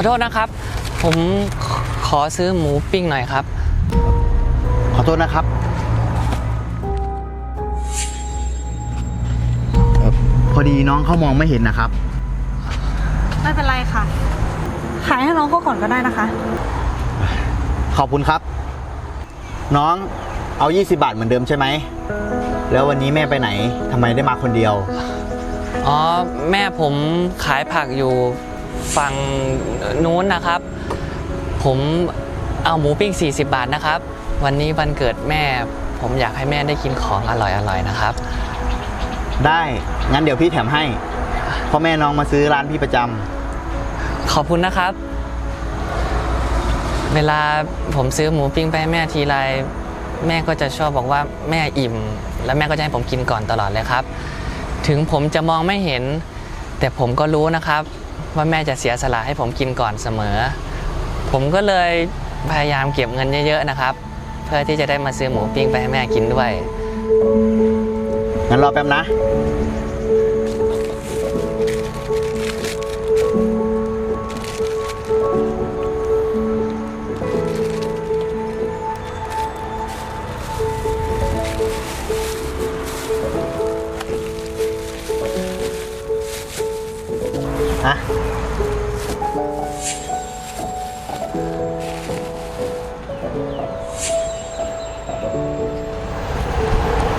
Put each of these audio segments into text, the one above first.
อโทษนะครับ ผมขอขอซื้อหมูปิ้งหน่อยครับ ขอโทษนะครับเอ่อพอดีน้องเขามองไม่เห็นนะครับ ไม่เป็นไรค่ะ ขายให้น้องเขาก่อนก็ได้นะคะ ขอบคุณครับ น้องเอา 20 บาทเหมือนเดิมใช่ไหม แล้ววันนี้แม่ไปไหนทำไมได้มาคนเดียว อ๋อ แม่ผมขายผักอยู่ ฝั่งนู้นนะครับ ผมเอาหมูปิ้ง 40 บาทนะครับ วันนี้วันเกิดแม่ ผมอยากให้แม่ได้กินของอร่อยๆนะครับ ได้ งั้นเดี๋ยวพี่แถมให้เพราะแม่น้องมาซื้อร้านพี่ประจำขอบคุณนะครับ เวลาผมซื้อหมูปิ้งไปให้แม่ทีไรแม่ก็จะชอบบอกว่าแม่อิ่ม แล้วแม่ก็จะให้ผมกินก่อนตลอดเลยครับ ถึงผมจะมองไม่เห็น แต่ผมก็รู้นะครับ ว่าแม่จะเสียสละให้ผมกินก่อนเสมอ ผมก็เลยพยายามเก็บเงินเยอะๆนะครับ เพื่อที่จะได้มาซื้อหมูปิ้งไปให้แม่กินด้วย งั้นรอแป๊บนะ อะ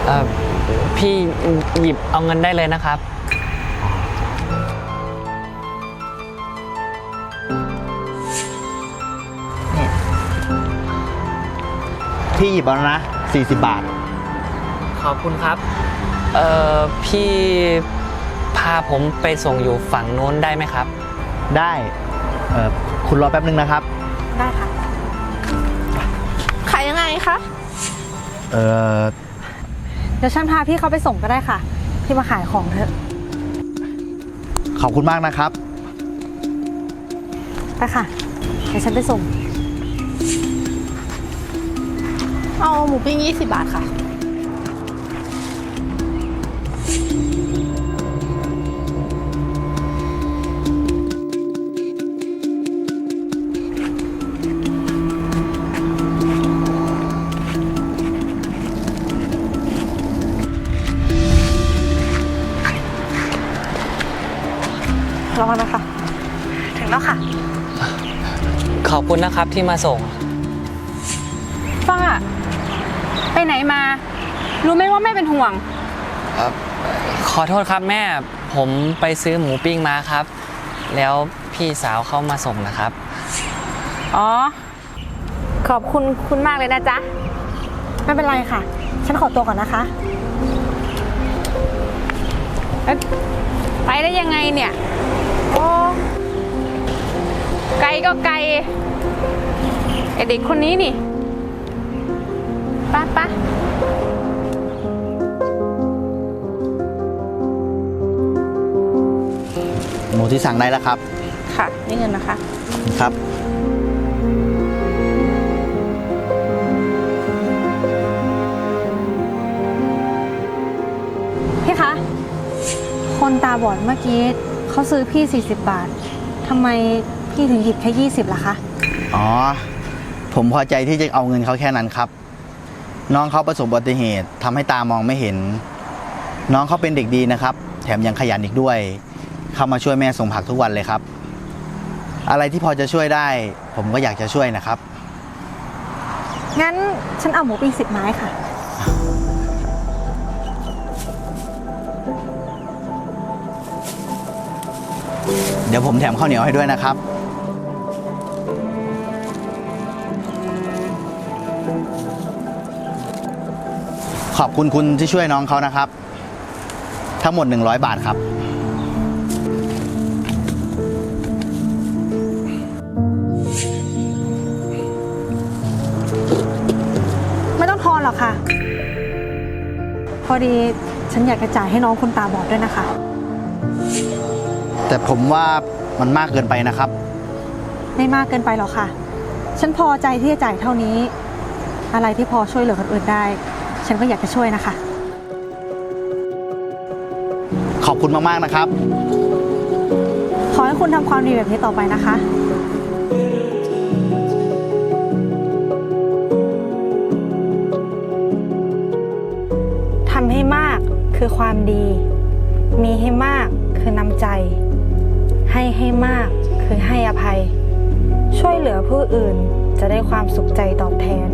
เอ่อพี่หยิบเอาเงินได้เลยนะครับ พี่หยิบเอาแล้วนะ40 บาท ขอบคุณครับ เอ่อพี่ พาผมไปส่งอยู่ฝั่งนู้นได้ไหมครับ ได้เอ่อคุณรอแป๊บนึงนะครับได้ค่ะ ขายยังไงคะ เอ่อเดี๋ยวฉันพาพี่เขาไปส่งก็ได้ค่ะ พี่มาขายของเถอะ ขอบคุณมากนะครับ ไปค่ะ เดี๋ยวฉันไปส่ง เอาหมูปิ้ง20 บาทค่ะ ระวังนะคะ ถึงแล้วค่ะ ขอบคุณนะครับที่มาส่ง ฟ้า ไปไหนมา รู้ไหมว่าแม่เป็นห่วง ขอโทษครับแม่ ผมไปซื้อหมูปิ้งมาครับ แล้วพี่สาวเข้ามาส่งนะครับ อ๋อ ขอบคุณคุณมากเลยนะจ๊ะ ไม่เป็นไรค่ะ ฉันขอตัวก่อนนะคะเอ๊ะไปได้ยังไงเนี่ยโอ้ ไกลก็ไกลไอเด็กคนนี้นี่ไป้าป้าหมูที่สั่งได้แล้วครับ ค่ะ นี่เงินนะคะ ครับ พี่คะ คนตาบอดเมื่อกี้เขาซื้อพี่ 40 บาททำไม พี่ถึงหยิบแค่20ล่ะคะ อ๋อ ผมพอใจที่จะเอาเงินเขาแค่นั้นครับ น้องเขาประสบอุบัติเหตุทำให้ตามองไม่เห็น น้องเขาเป็นเด็กดีนะครับ แถมยังขยันอีกด้วย เข้ามาช่วยแม่ส่งผักทุกวันเลยครับ อะไรที่พอจะช่วยได้ ผมก็อยากจะช่วยนะครับ งั้นฉันเอาหมูปิ้งสิบไม้ค่ะ เดี๋ยวผมแถมข้าวเหนียวให้ด้วยนะครับ ขอบคุณคุณที่ช่วยน้องเขานะครับ ทั้งหมด 100 บาทครับ ไม่ต้องทอนหรอกค่ะ พอดีฉันอยากจะจ่ายให้น้องคนตาบอดด้วยนะคะ แต่ผมว่ามันมากเกินไปนะครับ ไม่มากเกินไปหรอกค่ะ ฉันพอใจที่จะจ่ายเท่านี้ อะไรที่พอช่วยเหลือคนอื่นได้ ฉันก็อยากจะช่วยนะคะ ขอบคุณมาก ๆ นะครับ ขอให้คุณทำความดีแบบนี้ต่อไปนะคะ ทำให้มากคือความดี มีให้มากคือนำใจ ให้ให้มากคือให้อภัย ช่วยเหลือผู้อื่นจะได้ความสุขใจตอบแทน